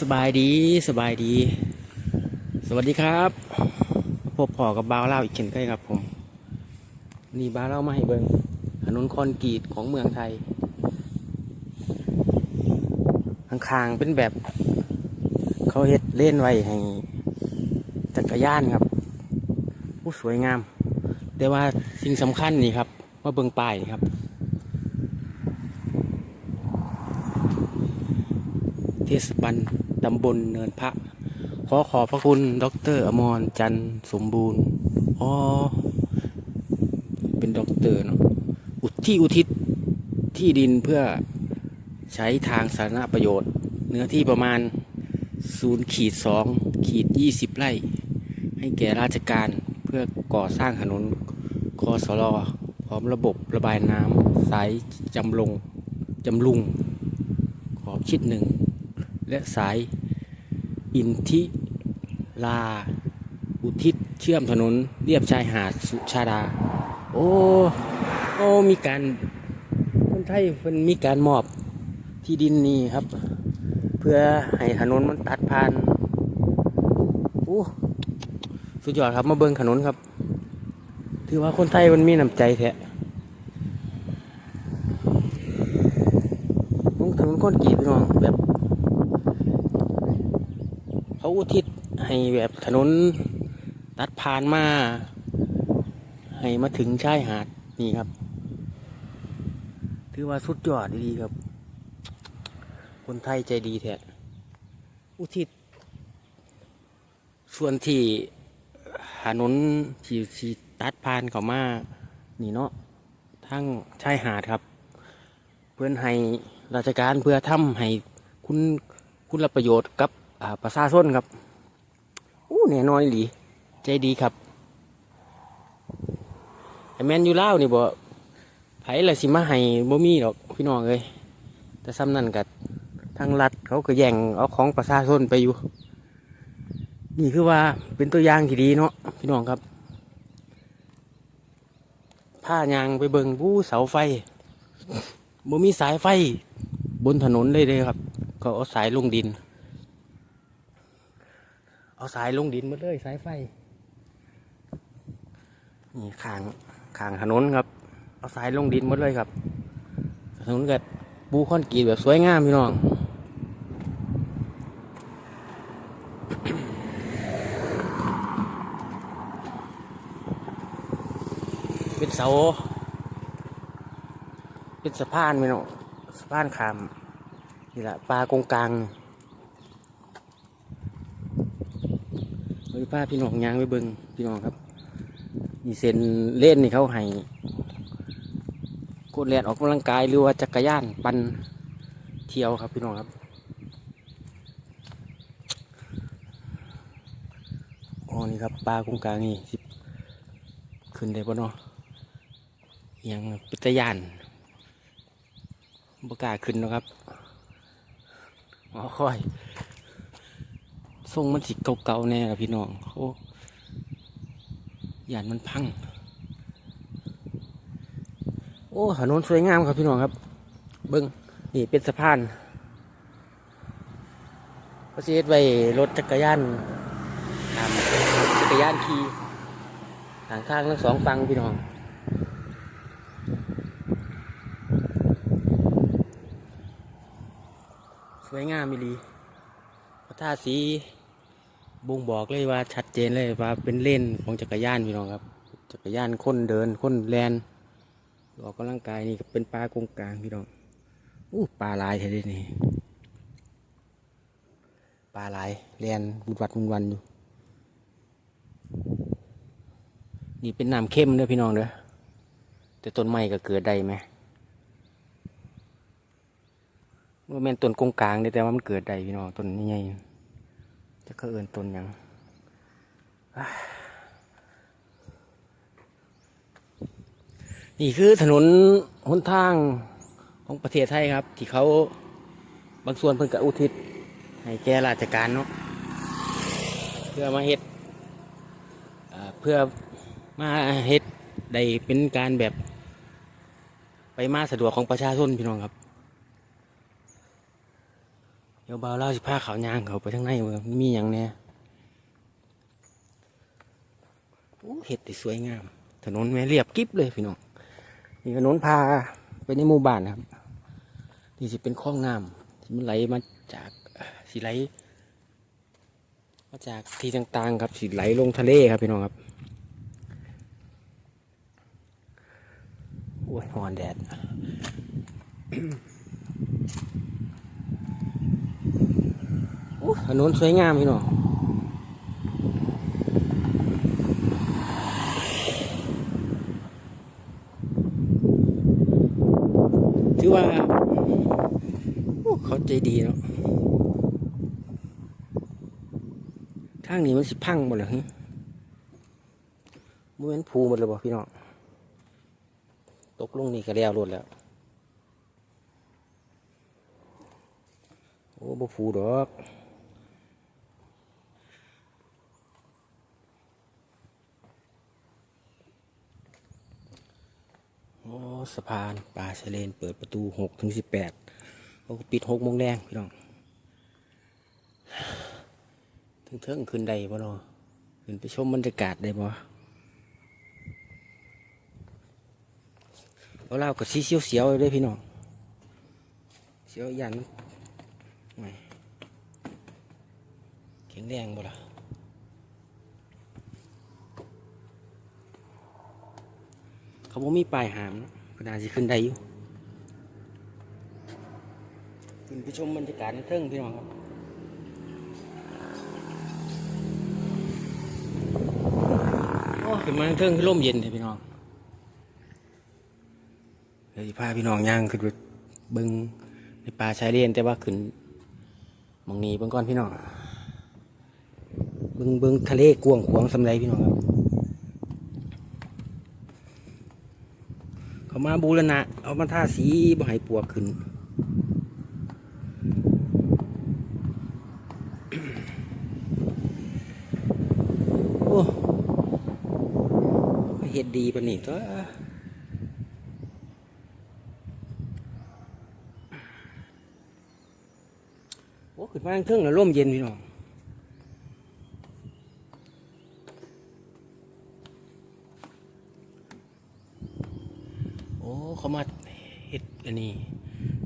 สบายดีสบายดี สวัสดีครับ พบพอกับบาวเล่าอีกเช่นเคยครับผม นี่บาวเล่ามาให้เบิงถนนคอนกรีตของเมืองไทยข้างๆเป็นแบบ เขาเฮ็ดเล่นไว้ให้จักรยานครับผู้สวยงาม แต่ว่าสิ่งสำคัญนี่ครับ ว่าเบิงป้ายครับเทศบาล ตำบลเนินพระ ขอขอบพระคุณดรอมรจันสมบูรณ์อ๋อเป็นด็อกเตอร์เนาะอุทที่อุทิศที่ดินเพื่อใช้ทางสาธารณประโยชน์ เนื้อที่ประมาณ0ขีด2ขีด20 ไร่ ให้แก่ราชการเพื่อก่อสร้างถนนคอสลอพร้อมระบบระบายน้ำสายจำลงจำลุง ขอบชิดหนึ่ง และสาย อินทิลา อุทิศเชื่อมถนนเรียบชายหาดสุชาดา โอ้โอ้มีการคนไทยมันมีการมอบที่ดินนี่ครับ เพื่อให้ถนนมันตัดผ่านโอ้สุดยอดครับมาเบิ่งถนนครับ ถือว่าคนไทยมันมีน้ำใจแท้ลงถนนคนกรีดพี่น้องแบบ เขา อุทิศให้แบบถนนตัดผ่านมา ให้มาถึงชายหาดนี่ครับ ถือว่าสุดยอดดีครับ คนไทยใจดีแท้อุทิศ ส่วนที่ถนนที่ที่ตัดผ่านเขามา นี่เนาะทั้งชายหาดครับ เพื่อนให้ราชการเพื่อทำให้คุณคุณรับประโยชน์กับ ประชาชนครับอู้แน่นอนอีหลีใจดีครับไอแมนยูเล่านี่บ่ไผละสิมาให้บ่มีดอกพี่น้องเอ้ยแต่ซ้ำนั่นกับทางรัฐเขาก็แย่งเอาของประชาชนไปอยู่ นี่คือว่าเป็นตัวอย่างที่ดีเนาะพี่น้องครับผ้ายางไปเบิงผู้เสาไฟบ่มีสายไฟบนถนนเลยเลยครับ ก็เอาสายลงดิน เอาสายลงดินหมาเลยสายไฟ นี่ขางขางถนนครับ เอาสายลงดินหมดเลยครับ ถนนกับปูคอนกรีตแบบสวยงามพี่น้องเป็นเสาเป็นสะพานพี่น้องสะพานขามนี่แหละปลากงกลาง เฮ้ยป้าพี่น้องยางไปเบิงพี่น้องครับมีเส้นเล่นนี่เขาให้กดแลนออกกำลังกายหรือว่าจักรยานปั่นเที่ยวครับพี่น้องครับอ๋อนี่ครับปลากงกลางนี่สิขึ้นได้ปะเนาะยังปิตยานบกาขึ้นนะครับอ๋อค่อย ทรงมันสิเก่าๆแน่ละพี่น้องโอ้ยานมันพัง โอ้ถนนสวยงามครับพี่น้องครับ เบิ้งนี่เป็นสะพานเขาเสียไว้รถจักรยานจักรยานขี่ทางข้างทั้งสองฝั่งพี่น้องสวยงามมิลีพระธาตุสี บ่งบอกเลยว่าชัดเจนเลยว่าเป็นเล่นของจักรยานพี่น้องครับ จักรยานคนเดินคนแลนออกกำลังกายนี่ก็เป็นปลากงกลางพี่น้องอู้ปลาลายแท้เดินี่ปลาลายแลนบุดวัดบุดวันอยู่นี่เป็นน้ำเข้มเด้อพี่น้องเด้อแต่ต้นไม้ก็เกิดได้ไหมว่าแม่นต้นกงกลางเด้แต่ว่ามันเกิดได้พี่น้องต้นใหญ่ จะเขาเอินตนยังนี่คือถนนหนทางของประเทศไทยครับ ที่เขาบางส่วนเพิ่นก็อุทิศ ให้แก่ราชการเนาะเพื่อมาเฮ็ดเพื่อมาเฮ็ดได้เป็นการแบบไปมาสะดวกของประชาชนพี่น้องครับ ดี๋ยวเบาเล่าสิพาขาวยางเขาไปทางในเมืองมีอย่างแน่โอ้เห็ดสวยงาม ถนนแม่เรียบกิ๊บเลยพี่น้องมีถนนพาไปในหมู่บ้านครับนี่สิเป็นคลองน้ำที่มันไหลมาจากสิไหลมาจากที่ต่างๆ ครับสิไหลลงทะเลครับพี่น้องครับโอ้ยหอนแดด โอ้ ถนนสวยงามพี่น้องถือว่าเขาใจดีเนาะทางนี้มันสิพังหมดเลยฮึมันเป็นภูหมดเลยบ่พี่น้องตกลงนี่ก็แล้วรถแล้ว โอ้บ่ภูดอก สะพานป่าชะเลนเปิดประตูหกถึงสิบแปดเขาปิดหกโมงแดงพี่น้องถึงเทิงขึ้นได้บ่เนาะขึ้นไปชมบรรยากาศได้บ่เอาเล่ากับสีเสียวๆเลยพี่น้องเสียวยันไม่แข็งแรงบ่ล่ะ เขาบ่มีป้ายหามเนาะก็น่าสิขึ้นได้อยู่ขึ้นไปชมบรรยากาศในเทิงพี่น้องครับโอ้ขึ้นมาเทิงคือลมเย็นเลยพี่น้องเดี๋ยวสิพาพี่น้องย่างขึ้นไปเบิ้งในป่าชายเลนแต่ว่าขึ้นหมองนี้เบิ้งก่อนพี่น้องเบิ้งเบิ้งทะเลกว้างขวางสำไรพี่น้องครับเขา มาบูรณะ เอามาทาสีบ่ให้ปวกขึ้น โอ้เฮ็ดดีปะนี่ตัวโอ้ขึ้นมาทางเทิงแล้วร่มเย็นพี่น้อง โอ้ เขามาเฮ็ดอันนี้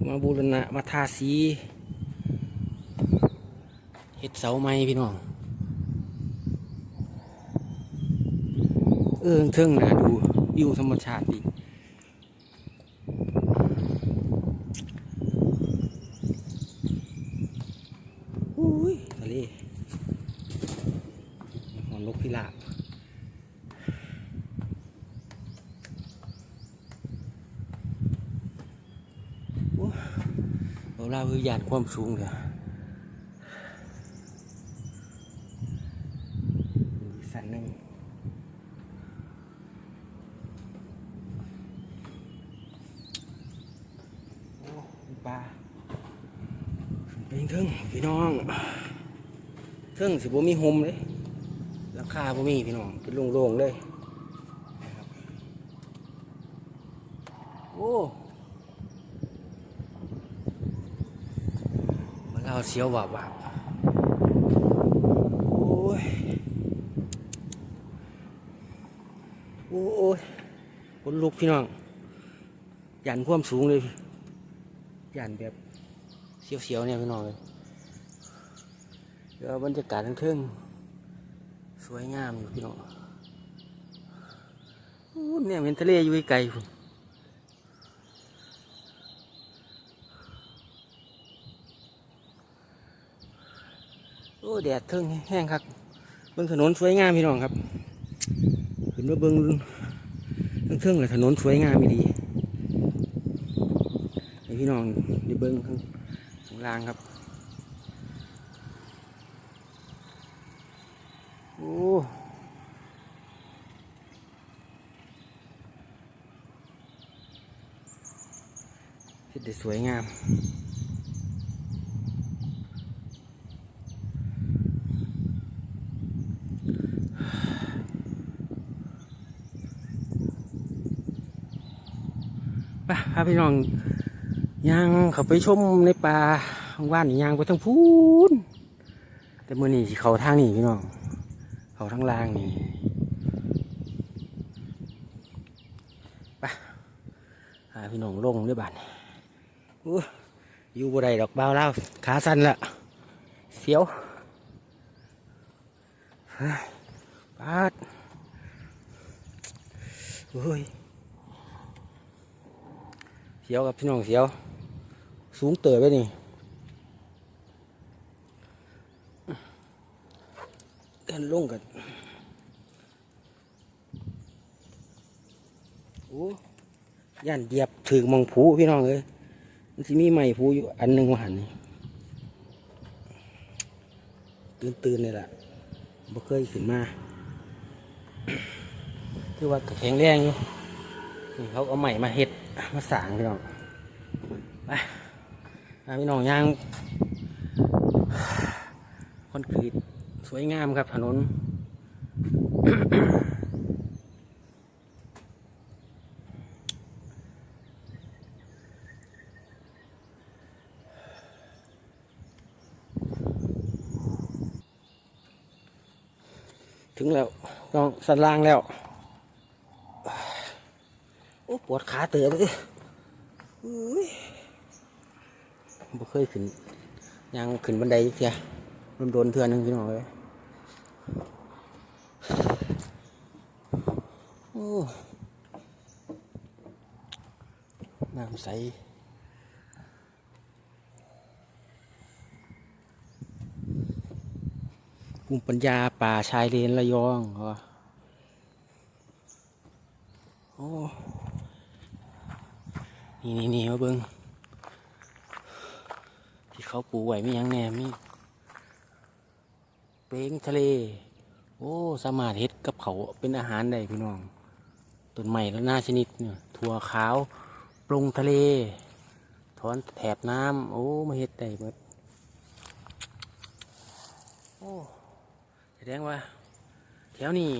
มาบูรณะมาทาสีเฮ็ดเสาไม้พี่น้อง เออเทิงนะดูวิวธรรมชาติดีอุ้ยทะเลหอนนกพิราบโอ้เราเล่า คือยานความสูงเลยสันหนึ่งโอ้ปลาเป็นเทิงพี่น้องเทิงสิบ่มีโฮมเลยราคาบ่มีพี่น้องเป็นโล่งๆเลยโอ้มาเล่าเสียวว่าบาบโอ้ย โอ้ยคนลุกพี่น้อง ยันความสูงเลย ยันแบบเสียวๆเนี่ยพี่น้องเลยเดี๋ยวบรรยากาศทั้งเทิงสวยงามอยู่พี่น้องเนี่ยเห็นทะเลอยู่ไกลๆพุ่นโอ้ แดดเทิงแห้งครับเบิ่งถนนสวยงามพี่น้องครับเห็นว่าเบิ่งเทิงๆเลยถนนสวยงามดีให้พี่น้องได้เบิ้งข้างข้างล่างครับโอ้เห็ดได้สวยงาม ปพาพี่น้องย่างเขาไปชมในป่าข้างบ้านนี่ยางไปทั้งพูนแต่เมื่อนี้เขาทางนี่พี่น้อง เขาทางล่างนี่ไปหาพี่น้องลงด้วยบ้านอู้อยู่บ่ได้ดอกเบาเล่าวขาสั้นละเสียวปาดโอ้ย เสียวกับพี่น้องเสียว สูงเต๋อไปนี่กันลงกันโอ้ย่านเหยียบถึงมองผูพี่น้องเลยมันสิมีไม้ผูอยู่อันหนึ่งว่าหันนี่ตื่นตื่นเลยล่ะบ่เคยขึ้นมาคือว่าแข็งแรงอยู่นี่เขาเอาใหม่มาเฮ็ด มาสางพี่น้องไปอ่าพี่น้องย่างคอนกรีตสวยงามครับถนนถึงแล้วต้องสันล่างแล้ว ปวดขาเตือเลยอุ้ยบ่เคยขึ้นยังขึ้นบันไดเทียโดนโดนๆเทือหนึงพี่น้องเลยโอ้น้ำใสภูมิปัญญาป่าชายเลนระยองเหรอโอ้ นี่นี่นี่มาเบิ้งที่เขาปูไหว้มีหยังแนมมีเป้งทะเล โอ้สามารถเฮ็ดกับเขาเป็นอาหารได้พี่น้องต้นใหม่และนาชนิดเนี่ยถั่วขาวปรุงทะเล ถอนแถบน้ำโอ้มาเฮ็ดได้หมดโอ้แสดงว่า แถวนี้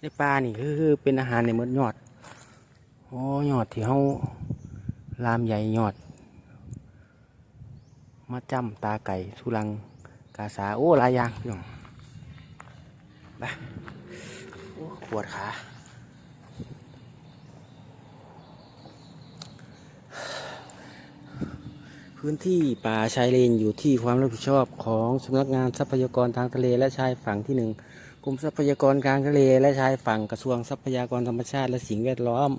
ในป่านี่คือเป็นอาหารในมดยอด โอ้ยอดที่เขา ลามใหญ่ยอด มาจำตาไก่สุรังกาสา โอ้หลายอย่างพี่น้องไปโอ้ปวดขาพื้นที่ป่าชายเลนอยู่ที่ความรับผิดชอบของสำนักงานทรัพยากรทางทะเลและชายฝั่งที่หนึ่ง กรมทรัพยากรกลางทะเลและชายฝั่งกระทรวงทรัพยากรธรรมชาติและสิ่งแวดล้อม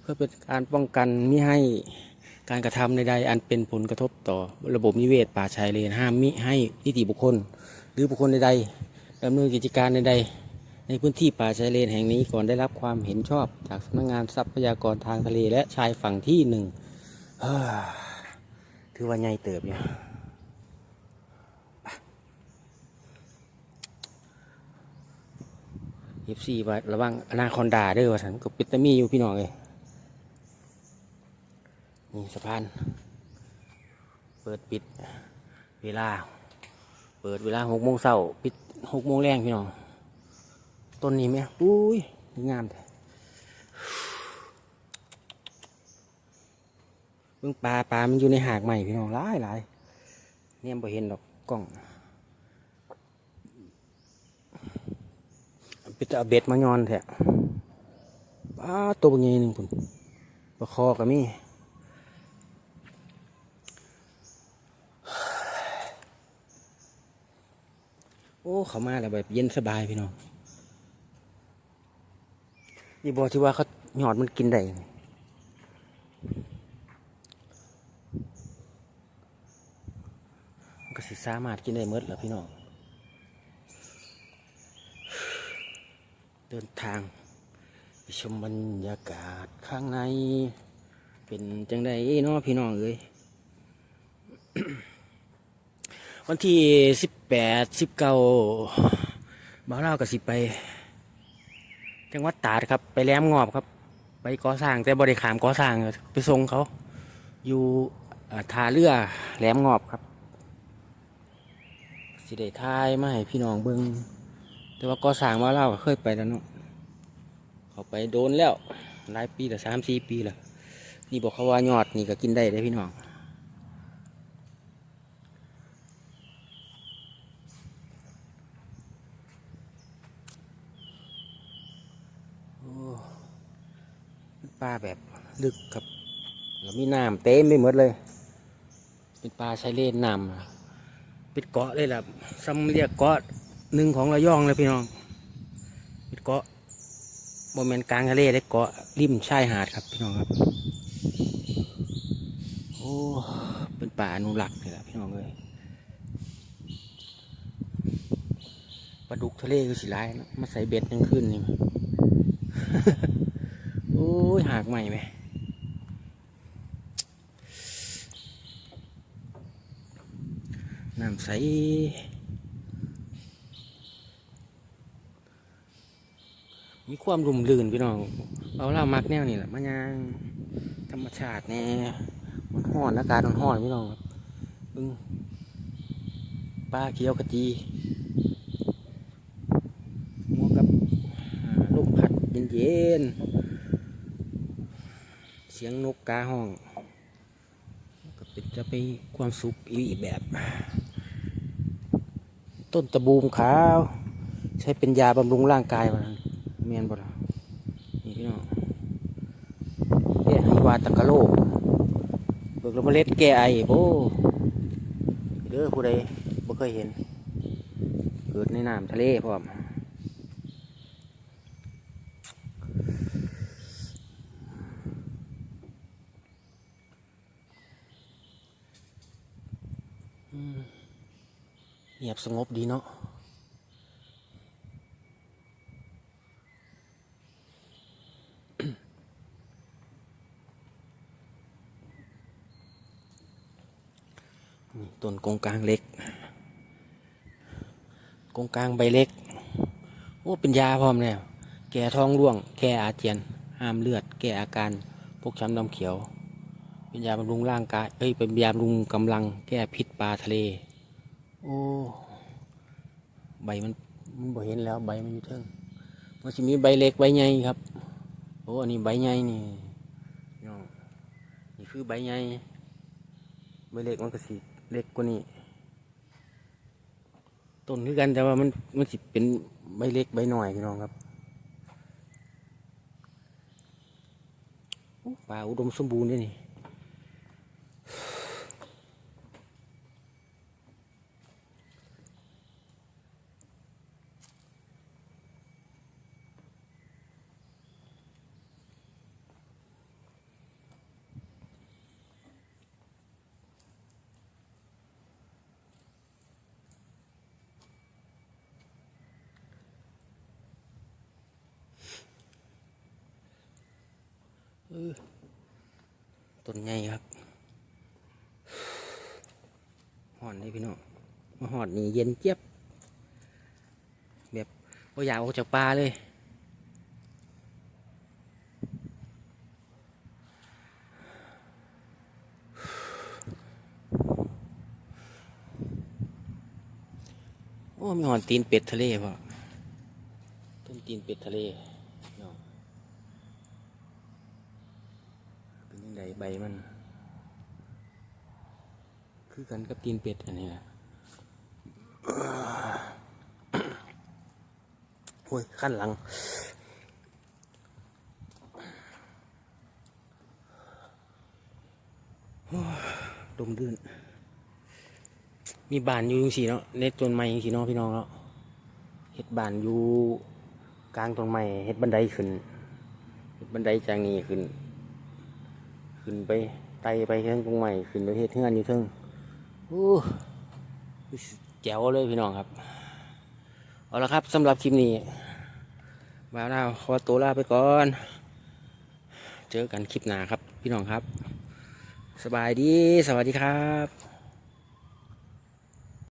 เพื่อเป็นการป้องกันมิให้การกระทำใดๆอันเป็นผลกระทบต่อระบบนิเวศป่าชายเลนห้ามมิให้นิติบุคคล หรือบุคคลใดๆดำเนินกิจการใดๆ ในพื้นที่ป่าชายเลนแห่งนี้ก่อนได้รับความเห็นชอบจากสำนักงานทรัพยากรทางทะเลและชายฝั่งที่หนึ่งเฮ้อถือว่าใหญ่เติบเนี่ย เอฟซีไว่าระวังอนาคอนดาเด้อว่าสันก็ปิตามีอยู่พี่น้องเลยนี่สะพาน เปิดปิดเวลา เปิดเวลาหกโมงเช้าปิดหกโมงแรงพี่น้องต้นนี้ไหมอุ้ยงามแท้เบิ่งปลาปลามันอยู่ในหากใหม่พี่น้องหลายหลายเนี่ยบ่เห็นดอกกล้อง ปิดเอาเบ็ดมายอนแท้ปลาตัวเป็นไงหนึ่งพุ่ปลาคอก็มีโอ้เขามาแล้วแบบเย็นสบายพี่น้องนี่บอกที่ว่าเขาหยอดมันกินได้มันก็สิสามารถกินได้เมดแล้วพี่น้อง ดินทางไปชมบรรยากาศข้างใน เป็นจังไดเนาะพี่น้องเอ้ยวันที่สิบแปดสิบเก้าบ่าวเล่ากับสิไป จังหวัดตาดครับ ไปแหลมงอบครับ ไปก่อสร้างแต่บริขามก่อสร้างไปส่งเขา อยู่ท่าเรือแหลมงอบครับ สิได้ทายมาให้พี่น้องเบิง แต่ว่าก็สร้างมาเล่าเคยไปแล้วเนาะเขาไปโดนแล้วหลายปีแต่สามสี่ปีแล้วนี่บอกเขาว่ายอดนี่ก็กินได้เลยพี่น้องปลาแบบลึกครับแล้วมีน้ำเต็มไปหมดเลย เป็นปลาใช้เล่นน้ำเป็นเกาะเลยล่ะซ้ำเรียกเกาะ หนึ่งของระยองเลยพี่น้องเป็นเกาะบริเวณกลางทะเลได้เกาะริมชายหาดครับพี่น้องครับ โอ้เป็นป่าอนุรักษ์เลยละพี่น้องเลยปลาดุกทะเลก็สิร้ายนะมาใส่เบ็ดยังขึ้นนี่โอ้ยหากใหม่ไหมน้ำใส มีความรุ่มรื่นพี่น้องเอาเล่ามักแนวนี่แหละมันยังธรรมชาติแน่มันห้อนอากาศมันห้อนพี่น้องครับบึงปลาเขียวกะจีหมวกับลมพัดเย็นๆเสียงนกกาห้องก็เป็นจะไปความสุขอีกแบบ ต้นตะบูมขาว ใช้เป็นยาบำรุงร่างกายมัน เมียนบ่ล่ะนี่พี่น้องแก้ไอวาตกะโลกเบิกลมเมล็ดแก้ไอโอ้เด้อผู้ใดบ่เคยเห็น เกิดในน้ำทะเลพร้อมอืมเงียบสงบดีเนาะ ต้นกงกลางเล็ก กงกลางใบเล็ก โอ้ เป็นยาพร้อมแล้วแก้ท้องร่วง แก้อาเจียน ห้ามเลือด แก้อาการพวกช้ำดำเขียว เป็นยาบำรุงร่างกาย เอ้ย เป็นยาบำรุงกำลัง แก้พิษปลาทะเล โอ้ ใบมันมันบ่เห็นแล้วใบมันอยู่เทิงมันจะมีใบเล็กใบใหญ่ครับ โอ้ อันนี้ใบใหญ่นี่นี่คือใบใหญ่ใบเล็กมันก็สิ เล็กกว่านี้ต้นคือกันแต่ว่ามันมันสิเป็นใบเล็กใบหน่อยพี่น้องครับโอ้ป่าอุดมสมบูรณ์ด้วยนี่ ต้นใหญ่ครับหอนเลยพี่น้องมาหอดนี่เย็นเจี๊ยบ แบบว่าอยากออกจากป่าเลยโอ้มีหอนตีนเป็ดทะเลพ่อต้นตีนเป็ดทะเลเนาะเป็นยังไง ใบมัน คือกันกับตีนเป็ดอันนี้แหละโอ้ยขั้นหลังโอ้ยดมดื่น มีบานอยู่จังสีเนาะเน็ตต้นไม้จังสี่เนาะพี่น้องเนาะเฮ็ดบานอยู่กลางต้นไม้เฮ็ดบันไดขึ้นเฮ็ดบันไดจากนี้ขึ้น ขึ้นไปไต่ไปเทิงกงใหม่ขึ้นไปเฮ็ดเฮือนอยู่เทิงโอ้แจ๋วเลยพี่น้องครับ เอาละครับสำหรับคลิปนี้มาแล้วขอตัวลาไปก่อน เจอกันคลิปหน้าครับพี่น้องครับ สบายดี สวัสดีครับ